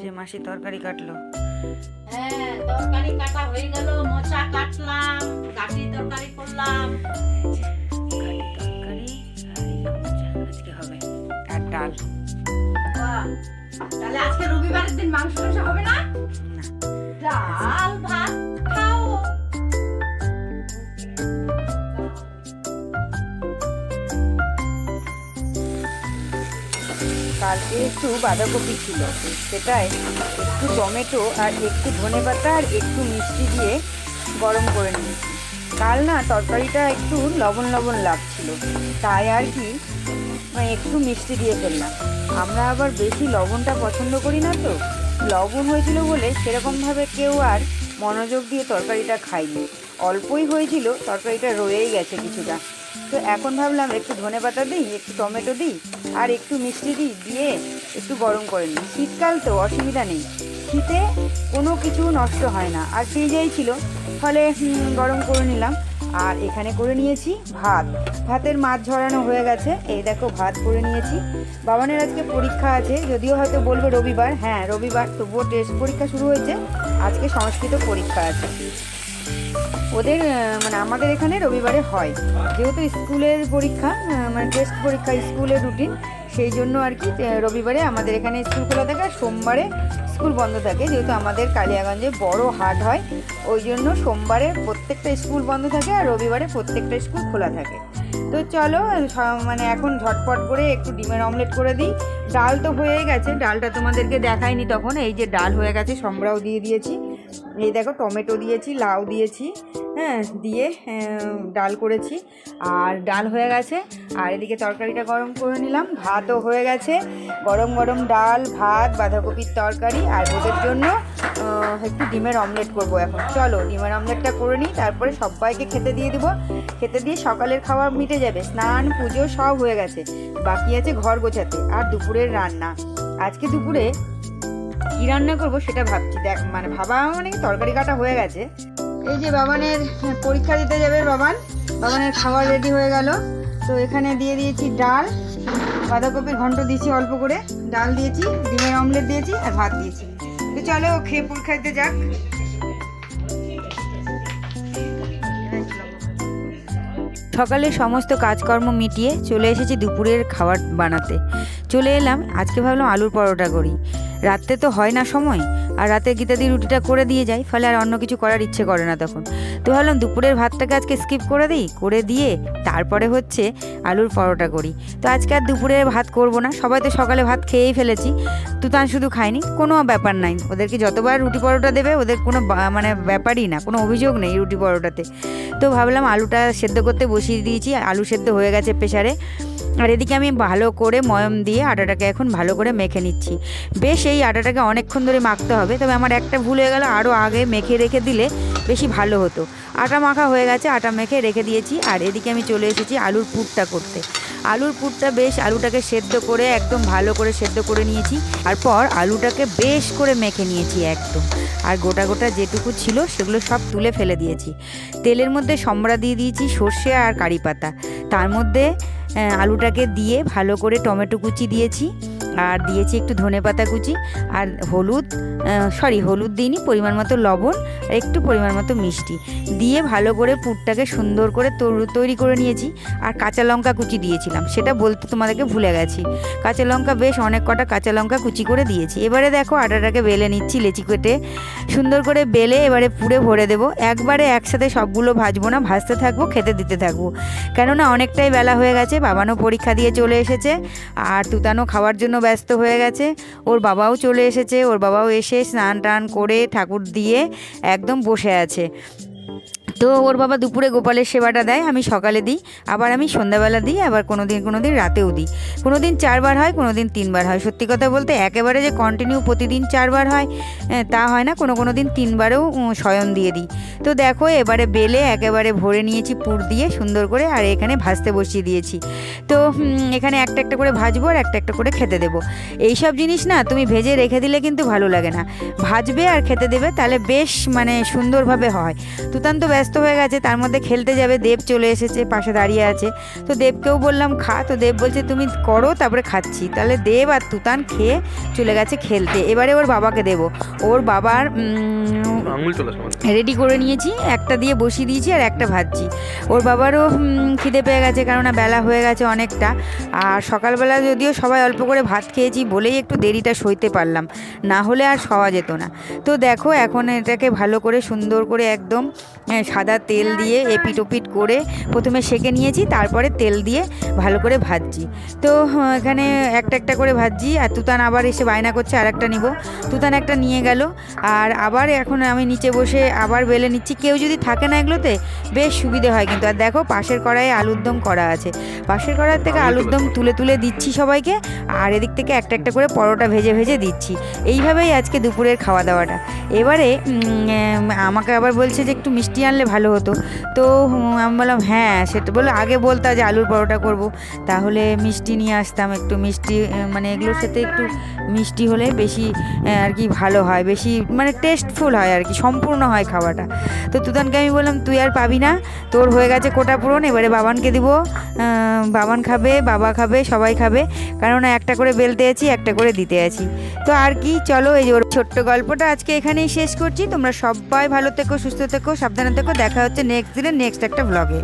যে মাসি তরকারি কাটলো। হ্যাঁ তরকারি কাটা হয়ে গেল মোচা কাটলাম কাটি তরকারি করলাম। তরকারি আর মোচা আজকে হবে। আর ডাল। তাহলে আজকে রবিবারের দিন মাংস হবে না? না। কালকে একটু বাঁধাকপি ছিল। সেটাই একটু টমেটো আর একটু ধনে পাতা আর একটু মিষ্টি দিয়ে গরম করে নিয়েছি। কাল না তরকারিটা একটু লবণ লবণ লাগছিল। তাই আর কি মানে একটু মিষ্টি দিয়ে ফেললাম। আমরা আবার বেশি লবণটা পছন্দ করি না তো। লবণ হয়েছিল বলে সেরকমভাবে কেউ আর মনোযোগ দিয়ে তরকারিটা খাইনি অল্পই হয়েছিল, তরকারিটা রয়েই গেছে কিছুটা। তো এখন ভাবলাম একটু ধনে পাতা দিই, একটু টমেটো দিই, আর একটু মিষ্টি দিই, দিয়ে একটু গরম করে নিই। শীতকাল তো, অসুবিধা নেই। শীতে কোনো কিছু নষ্ট হয় না। আর ফ্রিজেই ছিল, ফলে গরম করে নিলাম। আর এখানে করে নিয়েছি ভাত। ভাতের মাছ ঝরানো হয়ে গেছে। এই দেখো, ভাত করে নিয়েছি। বাবানের আজকে পরীক্ষা আছে, যদিও হয়তো বলবে রবিবার। হ্যাঁ রবিবার, তবুও টেস্ট পরীক্ষা শুরু হয়েছে। আজকে সংস্কৃত পরীক্ষা আছে। ওদের মানে আমাদের এখানে রবিবারে হয়। যেহেতু স্কুলের পরীক্ষা মানে টেস্ট পরীক্ষা স্কুলের রুটিন সেই জন্য আর কি রবিবারে আমাদের এখানে স্কুল খোলা থাকে আর সোমবারে স্কুল বন্ধ থাকে। যেহেতু আমাদের কালিয়াগঞ্জে বড় হাট হয়, ওই জন্য সোমবারে প্রত্যেকটা স্কুল বন্ধ থাকে আর রবিবারে প্রত্যেকটা স্কুল খোলা থাকে। তো চলো মানে এখন ঝটপট করে একটু ডিমের অমলেট করে দিই। ডাল তো হয়েই গেছে, ডালটা তোমাদেরকে দেখায়নি তখন, এই যে ডাল হয়ে গেছে, সম্বরাও দিয়ে দিয়েছি। এই দেখো টমেটো দিয়েছি, লাউ দিয়েছি হ্যাঁ দিয়ে ডাল করেছি। আর ডাল হয়ে গেছে। আর এদিকে তরকারিটা গরম করে নিলাম। ভাতও হয়ে গেছে। গরম গরম ডাল, ভাত, বাঁধাকপির তরকারি। আর ওদের জন্য একটু ডিমের অমলেট করব এখন। চলো, ডিমের অমলেটটা করে নিই। তারপরে সবাইকে খেতে দিয়ে দিব। খেতে দিয়ে সকালের খাওয়া মিটে যাবে। স্নান, পুজো সব হয়ে গেছে। বাকি আছে ঘর গোছাতে আর দুপুরের রান্না। আজকে দুপুরে কি রান্না করব সেটা ভাবছি। দেখ মানে ভাবা মানে তরকারি কাটা হয়ে গেছে। এই যে বাবানের পরীক্ষা দিতে যাবে বাবান। বাবানের খাবার রেডি হয়ে গেল। তো এখানে দিয়ে দিয়েছি ডাল। বাঁধাকপির ঘন্ট দিয়েছি অল্প করে। ডাল দিয়েছি, ডিমের অমলেট দিয়েছি আর ভাত দিয়েছি। তো চলো খেয়ে পরীক্ষা দিতে যাক। সকালে সমস্ত কাজকর্ম মিটিয়ে চলে এসেছি দুপুরের খাবার বানাতে। চলে এলাম, আজকে ভাবলাম আলুর পরোটা করি। রাত্রে তো হয় না সময়। আর রাতে গীতাদি রুটিটা করে দিয়ে যায়, ফলে আর অন্য কিছু করার ইচ্ছে করে না তখন। তো ভাবলাম দুপুরের ভাতটাকে আজকে স্কিপ করে দিই, করে দিয়ে তারপরে হচ্ছে আলুর পরোটা করি। তো আজকে আর দুপুরে ভাত করব না, সবাই তো সকালে ভাত খেয়েই ফেলেছি। তুতান শুধু খায়নি, কোনো ব্যাপার নাই। ওদেরকে যতবার রুটি পরোটা দেবে, ওদের কোনো মানে ব্যাপারই না, কোনো অভিযোগ নেই রুটি পরোটাতে। তো ভাবলাম আলুটা সেদ্ধ করতে বসিয়ে দিয়েছি, আলু সেদ্ধ হয়ে গেছে প্রেশারে আর এদিকে আমি ভালো করে ময়ম দিয়ে আটাটাকে এখন ভালো করে মেখে নিচ্ছি। বেশ এই আটাটাকে অনেকক্ষণ ধরে মাখতে হবে, তবে আমার একটা ভুল হয়ে গেল আরও আগে মেখে রেখে দিলে বেশি ভালো হতো। আটা মাখা হয়ে গেছে, আটা মেখে রেখে দিয়েছি। আর এদিকে আমি চলে এসেছি আলুর পুরটা করতে। আলুর পুরটা বেশ, আলুটাকে সেদ্ধ করে একদম ভালো করে সেদ্ধ করে নিয়েছি। তারপর আলুটাকে বেশ করে মেখে নিয়েছি একদম। আর গোটা গোটা যেটুকু ছিল সেগুলো সব তুলে ফেলে দিয়েছি। তেলের মধ্যে সম্বরা দিয়ে দিয়েছি, সর্ষে আর কারি পাতা। তার মধ্যে আলুটাকে দিয়ে ভালো করে টমেটো কুচি দিয়েছি। আর দিয়েছি একটু ধনে পাতা কুচি আর হলুদ সরি হলুদ দিইনি, পরিমাণ মতো লবণ আর একটু পরিমাণ মতো মিষ্টি। দিয়ে ভালো করে পুরটাকে সুন্দর করে তৈরি- করে নিয়েছি আর কাঁচা লঙ্কা কুচি দিয়েছিলাম। সেটা বলতে তোমাদেরকে ভুলে গেছি। কাঁচা লঙ্কা বেশ অনেক কটা কাঁচা লঙ্কা কুচি করে দিয়েছি। এবারে দেখো আটাটাকে বেলে নিচ্ছি লেচি কেটে। সুন্দর করে বেলে এবারে পুড়ে ভরে দেবো। একবারে একসাথে সবগুলো ভাজবো না, ভাজতে থাকব, খেতে দিতে থাকব। কেননা অনেকটাই বেলা হয়ে গেছে, বাবানও পরীক্ষা দিয়ে চলে এসেছে। আর তুতানো খাওয়ার জন্য ব্যস্ত হয়ে গেছে। ওর বাবাও চলে এসেছে। ওর বাবাও এসে স্নান টান করে ঠাকুর দিয়ে একদম বসে আছে। তো ওর বাবা দুপুরে গোপালের সেবাটা দেয়, আমি সকালে দিই, আবার আমি সন্ধ্যাবেলা দিই, আবার কোনো দিন কোনো দিন রাতেও দিই। কোনো দিন চারবার হয় কোনো দিন তিনবার হয়। সত্যি কথা বলতে একেবারে যে কন্টিনিউ প্রতিদিন চারবার হয় তা হয় না। কোনো কোনো দিন তিনবারেও শয়ন দিয়ে দিই। তো দেখো, এবারে বেলে একেবারে ভরে নিয়েছি পুর দিয়ে সুন্দর করে, আর এখানে ভাজতে বসিয়ে দিয়েছি। তো এখানে একটা একটা করে ভাজবো আর একটা একটা করে খেতে দেবো। এইসব জিনিস না, তুমি ভেজে রেখে দিলে কিন্তু ভালো লাগে না। ভাজবে আর খেতে দেবে, তাহলে বেশ মানে সুন্দরভাবে হয়। তুতান তো ব্যস্ত ব্যস্ত হয়ে গেছে তার মধ্যে খেলতে যাবে দেব চলে এসেছে পাশে দাঁড়িয়ে আছে। তো দেবকেও বললাম খা। তো দেব বলছে তুমি করো তারপরে খাচ্ছি। তাহলে দেব আর তুতান খেয়ে চলে গেছে খেলতে। এবারে ওর বাবাকে দেব। ওর বাবার। রেডি করে নিয়েছি একটা দিয়ে বসিয়ে দিয়েছি আর একটা ভাজছি। ওর বাবারও খিদে পেয়ে গেছে কেননা বেলা হয়ে গেছে অনেকটা। আর সকালবেলা যদিও সবাই অল্প করে ভাত খেয়েছি বলেই একটু দেরিটা সইতে পারলাম। না হলে আর খাওয়া যেত না। তো দেখো এখন এটাকে ভালো করে সুন্দর করে একদম সাদা তেল দিয়ে এপিট ওপিট করে প্রথমে সেকে নিয়েছি তারপরে তেল দিয়ে ভালো করে ভাজছি। তো এখানে একটা একটা করে ভাজছি আর তুতান আবার এসে বায়না করছে আর একটা নিব। তুতান একটা নিয়ে গেল আর আবার এখন আমি নিচে বসে আবার বেলে নিচ্ছি। কেউ যদি থাকে না এগুলোতে বেশ সুবিধে হয় কিন্তু। আর দেখো পাশের কড়াইয়ে আলুর দম করা আছে। পাশের কড়াই থেকে আলু আলুর দম তুলে তুলে দিচ্ছি সবাইকে আর এদিক থেকে একটা একটা করে পরোটা ভেজে ভেজে দিচ্ছি। এইভাবেই আজকে দুপুরের খাওয়া দাওয়াটা। এবারে আমাকে আবার বলছে যে একটু মিষ্টি আনলে ভালো হতো। তো আমি বললাম হ্যাঁ। সেটা বলে আগে বলতা যে আলুর পরোটা করব। তাহলে মিষ্টি নিয়ে আসতাম একটু। মিষ্টি মানে এগুলোর সাথে একটু মিষ্টি হলে বেশি আর কি ভালো হয়। বেশি মানে টেস্টফুল হয় আর কি, সম্পূর্ণ হয় খাওয়াটা। তো তুতানকে আমি বললাম, তুই আর পাবি না। তোর হয়ে গেছে কোটা পূরণ, এবারে বাবানকে দিব। বাবান খাবে, বাবা খাবে, সবাই খাবে। কারণ একটা করে বেলতে আছি, একটা করে দিতে আছি। তো আর কি, চলো এই যে ওর ছোট্ট গল্পটা আজকে এখানেই শেষ করছি। তোমরা সবাই ভালো থেকো, সুস্থ থেকো, সাবধানে থেকো দেখা হচ্ছে নেক্সট দিনের নেক্সট একটা ব্লগে